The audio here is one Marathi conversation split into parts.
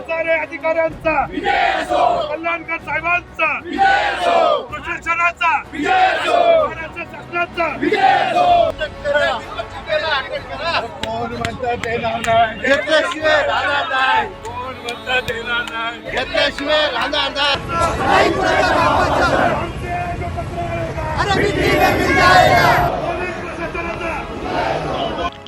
सारे अधिकाऱ्यांचा कल्याणकर साहेबांचा प्रशासनाचा महाराष्ट्र शासनाचा कोण म्हणतं देणार नाही घेतल्याशिवाय राहणार नाही कोण म्हणतं देणार नाही घेतल्याशिवाय राहणार नाही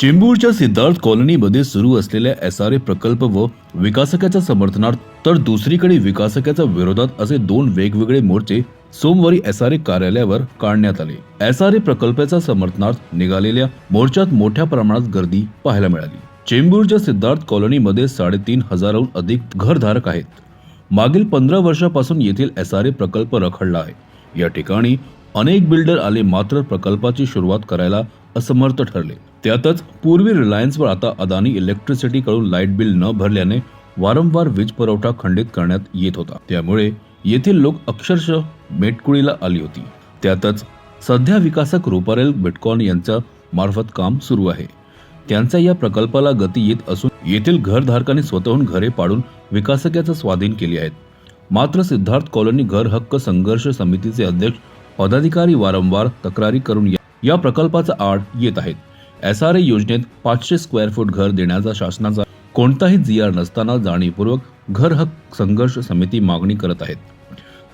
चेंबूरच्या सिद्धार्थ कॉलनीमध्ये सुरू असलेल्या एस आर ए प्रकल्प व विकासकाच्या समर्थनार्थ तर दुसरीकडे विकासकाच्या विरोधात असे दोन वेगवेगळे मोर्चे सोमवारी एस आर ए कार्यालयावर काढण्यात आले. एस आर ए प्रकल्पाच्या समर्थनार्थ निघालेल्या मोर्चात मोठ्या प्रमाणात गर्दी पाहायला मिळाली. चेंबूरच्या सिद्धार्थ कॉलनीमध्ये साडेतीन हजाराहून अधिक घरधारक आहेत. मागील पंधरा वर्षापासून येथील एस आर ए प्रकल्प रखडला आहे. या ठिकाणी अनेक बिल्डर आले मात्र प्रकल्पाची सुरुवात करायला असमर्थ ठरले. त्यातच पूर्वी रिलायन्सवर आता अदानी इलेक्ट्रिसिटीकडून लाइट बिल न भरल्याने वारंवार वीज पुरवठा खंडित करण्यात येत होता. त्यामुळे येथील लोक अक्षरशः मेटकुळीला आली होती. त्यातच सध्या विकासक रुपारेल बिटकॉन यांच्या मार्फत काम सुरू आहे. त्यांच्या या प्रकल्पाला गती येत असून येथील घरधारकांनी स्वतःहून घरे पाडून विकासकाचा स्वाधीन केली आहेत. मात्र सिद्धार्थ कॉलनी घर हक्क संघर्ष समितीचे अध्यक्ष पदाधिकारी वारंवार तक्रारी करून या- या प्रकल्पाचा आड येत आहेत. एस आर ए योजनेत पाचशे स्क्वेअर फूट घर देण्याचा शासनाचा कोणताही जी आर नसताना जाणीवपूर्वक घर हक्क संघर्ष समिती मागणी करत आहेत.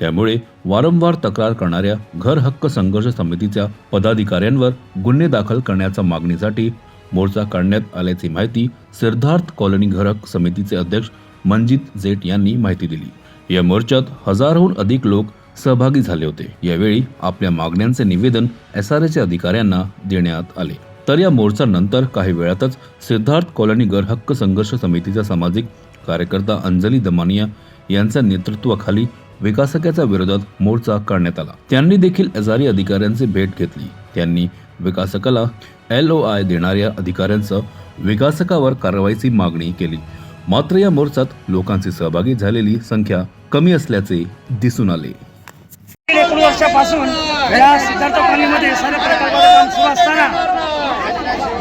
त्यामुळे वारंवार तक्रार करणाऱ्या घर हक्क संघर्ष समितीच्या पदाधिकाऱ्यांवर गुन्हे दाखल करण्याच्या मागणीसाठी मोर्चा काढण्यात आल्याची माहिती सिद्धार्थ कॉलनी घर हक्क समितीचे अध्यक्ष मंजित जेट यांनी माहिती दिली. या मोर्चात हजारहून अधिक लोक सहभागी झाले होते. यावेळी आपल्या मागण्यांचे निवेदन एस आर एच्या अधिकाऱ्यांना देण्यात आले. तर या मोर्चानंतर काही वेळातच सिद्धार्थ कॉलनी गरहक्क संघर्ष समितीचा सामाजिक कार्यकर्ता अंजली दमानिया यांच्या नेतृत्वाखाली विकासकाच्या विरोधात मोर्चा काढण्यात आला. त्यांनी देखील अजारी अधिकाऱ्यांची भेट घेतली. त्यांनी विकासकाला एल ओ आय देणाऱ्या अधिकाऱ्यांचं विकासकावर कारवाईची मागणी केली. मात्र या मोर्चात लोकांची सहभागी झालेली संख्या कमी असल्याचे दिसून आले. वर्षापासून या सिद्धार्थ कॉलनीमध्ये सर्व प्रकल्पाचं काम सुरू असताना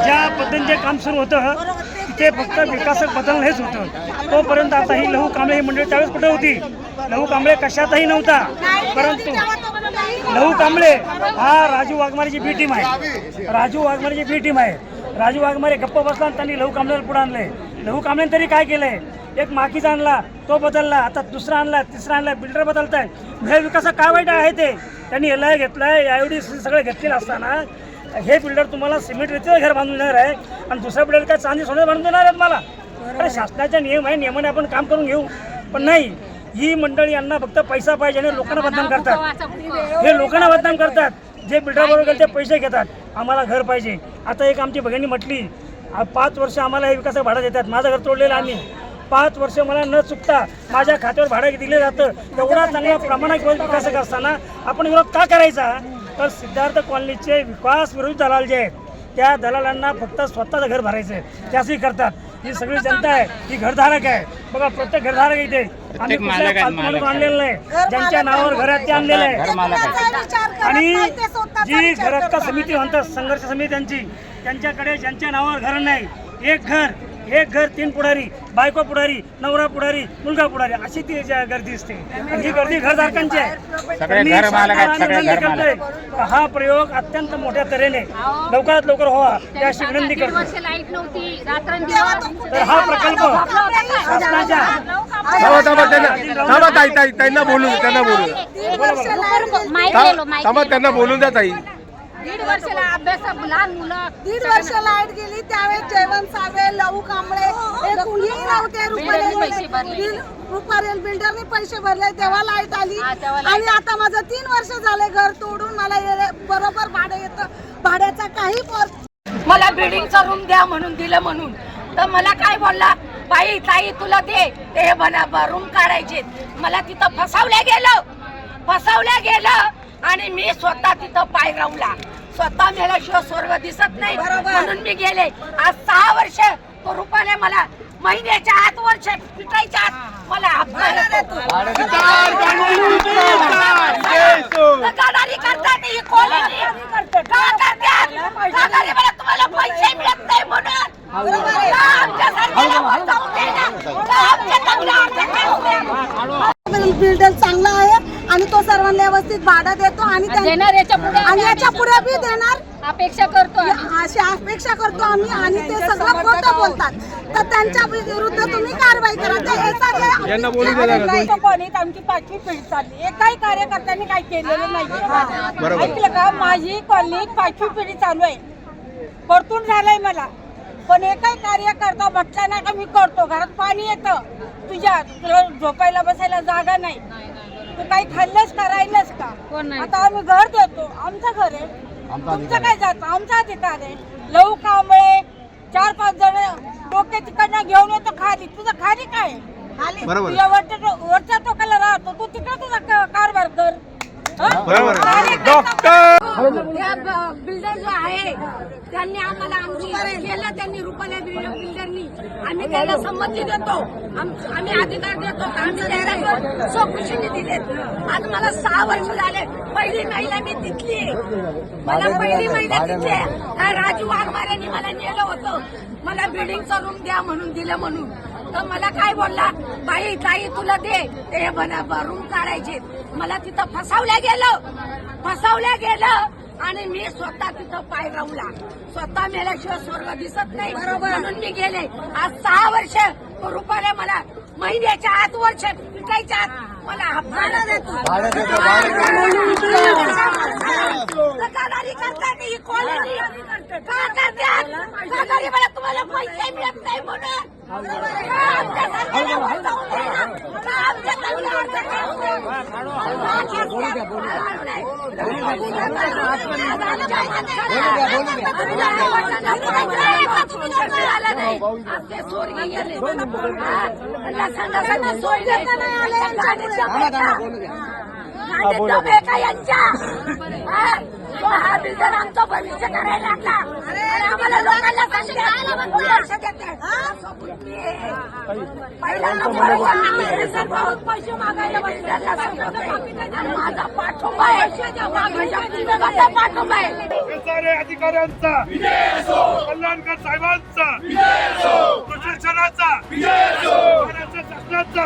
ज्या पद्धतीने काम सुरू होतं ते फक्त विकासक बदलणं हेच होतं. तोपर्यंत आता ही लहू कांबळे ही मंडळी त्यावेळेस कुठे होती? लहू कांबळे कशातही नव्हता. परंतु लहू कांबळे हा राजू वाघमारेची बी टीम आहे. राजू वाघमारेची बी टीम आहे. राजू वाघमारे गप्प बसला आणि त्यांनी लहू कांबळेला पुढे आणले लहू कांबळेने तरी काय केलंय? एक माकीचा आणला तो बदलला आता दुसरा आणला तिसरा आणला बिल्डर बदलताय. म्हणजे हे विकास काय वाईट आहे ते? त्यांनी एल आय घेतलाय एवढी सगळं घेतलेलं असताना हे बिल्डर तुम्हाला सिमेंट रेतीचं घर बांधून देणार आहे आणि दुसरा बिल्डर काय चांदी सोने बांधून देणार आहेत मला? अरे शासनाचा नियम आहे नियमाने आपण काम करून घेऊ. पण नाही ही मंडळी यांना फक्त पैसा पाहिजे आणि लोकांना बदनाम करतात. हे लोकांना बदनाम करतात. जे बिल्डर बरोबर गेले ते पैसे घेतात. आम्हाला घर पाहिजे. आता एक आमची भगिनी म्हटली पाच वर्ष आम्हाला हे विकासाचं भाडं देतात. माझं घर तोडलेलं आम्ही. पाच वर्ष मला न चुकता माझ्या खात्यावर भाडं दिलं जातं. एवढा चांगला प्रमाणात विकासक असताना आपण विरोध का करायचा? तर सिद्धार्थ कॉलनीचे विकास विरोधी दलाल जे आहेत त्या दलालांना फक्त स्वतःचं घर भरायचं आहे त्याचंही करतात. ही सगळी जनता आहे. ही घरधारक आहे. बघा प्रत्येक घरधारक इथे आम्ही फालतू आणलेलं नाही. ज्यांच्या नावावर घर आहेत ते आणलेलं आहे. आणि जी घरक्का समिती म्हणतात संघर्ष समिती त्यांची त्यांच्याकडे ज्यांच्या नावावर घर नाही एक घर एक घर तीन पुढारी बायको पुढारी नवरा पुढारी मुलगा पुढारी अशी ती ज्या गर्दी असते. आणि ही गर्दी घरधारकांची आहे. मी करतोय. हा प्रयोग अत्यंत मोठ्या तऱ्हेने लवकरात लवकर व्हावा याची विनंती करतो तर हा प्रकल्प शासनाच्या त्यांना ताई त्यांना बोलू दे, त्यांना बोलू. दे. दीड वर्ष लाइट माईक थांबा गेलो माईक थांबा, त्यांना बोलून द्या ताई. दीड वर्षाला अभ्यास लहान मुलं. दीड वर्ष लाइट गेली त्यावेळेस जयवंत सावे लहू कांबळे हे कुणीही नव्हते. रुपारेल रुपारेल बिल्डरने पैसे भरले तेव्हा लाइट आली. आणि आता माझं तीन वर्ष झाले घर तोडून मला बरोबर भाडं येतं. भाड्याचा काही मला बिल्डिंगचा रूम द्या म्हणून दिलं म्हणून. तर मला काय बोलला? बाई ताई तुला दे. ते बना रूम काढायचे. मला तिथं फसवल्या गेलं. फसवल्या गेलं आणि मी स्वतः तिथं पाय रावला स्वतः मेल्याशिवाय स्वर्ग दिसत नाही म्हणून मी गेले आज सहा वर्ष रुपाने मला महिन्याच्या आठ वर्ष पिटायच्या आत मला तुम्हाला पैसे मिळत नाही म्हणून चांगला आहे जाऊ दे ना? का आमच्या चांगल्या भाडं देतो आणि त्यां- देणार याच्यापुढे आणि याच्यापुढे बी देणार. अपेक्षा करतो आम्ही. अशी अपेक्षा करतो आम्ही आणि ते सगळं खोटं बोलतात. तर त्यांच्या विरुद्ध तुम्ही कारवाई करा. ते SRA यांना बोलू द्या जरा. नाही. कॉलनीत आमची पाचवी पिढी चालली. एकाही कार्यकर्त्यांनी काही केलेलं नाही ऐकलं का? माझी कॉलनीत पाचवी पिढी चालू आहे. परतून झालंय मला. पण एकही कार्यकर्ता म्हटला नाही का मी करतो. घरात पाणी येतं. तुझ्या तुला झोपायला बसायला जागा नाही. तू काही खाल्लंस का राहिलंस का. आता आम्ही घर देतो. आमचं घर आहे. तुमचं काय जातं? आमचा अधिकार आहे. लव कांबळे चार पाच जण डोके तिकडनं घेऊन येतो खाली. तुझं खाली काय आहे? खाली. बरोबर. तुझ्या वरच्या टोकाला राहतो. तू तिकडे तुझा कारभार कर? बरोबर. कार्यकर्ता त्या बिल्डर जो आहे त्यांनी आम्हाला आमची केलं त्यांनी रुपाल्या बिल्डरनी आम्ही त्याला संमती देतो. आम- आम्ही अधिकार देतो. आम्ही त्याला चौकशीने दिले आज मला सहा वर्ष झाले. पहिली महिला मी तिथली. मला पहिली महिला. त्या राजू वाघमाऱ्यांनी मला नेलं होतं. मला बिल्डिंगचा रूम द्या म्हणून दिलं म्हणून. तर मला काय बोलला? बाई ताई तुला दे. ते रूम काढायचे. मला तिथं फसावल्या गेलं. फसावल्या गेलं. आणि मी स्वतः तिथं पाय रवला स्वतः मेल्याशिवाय स्वर्ग दिसत नाही. म्हणून मी गेले. आज सहा वर्ष रुपाने मला महिन्याच्या आत वर्ष विकायच्या आत मला हप्ता देतो. करतात ही कॉलनी का करतात मला तुम्हाला पैसे मिळत नाही म्हणून. का आमच्या का आमच्या हा बिल्डर आमचं भविष्य करायला लागला. आणि आम्हाला लोकांना पैसे मागायला माझा पाठोबा आहे. पाठोबा अधिकाऱ्यांचा. कल्याणकर साहेबांचा. प्रशासनाचा शासनाचा.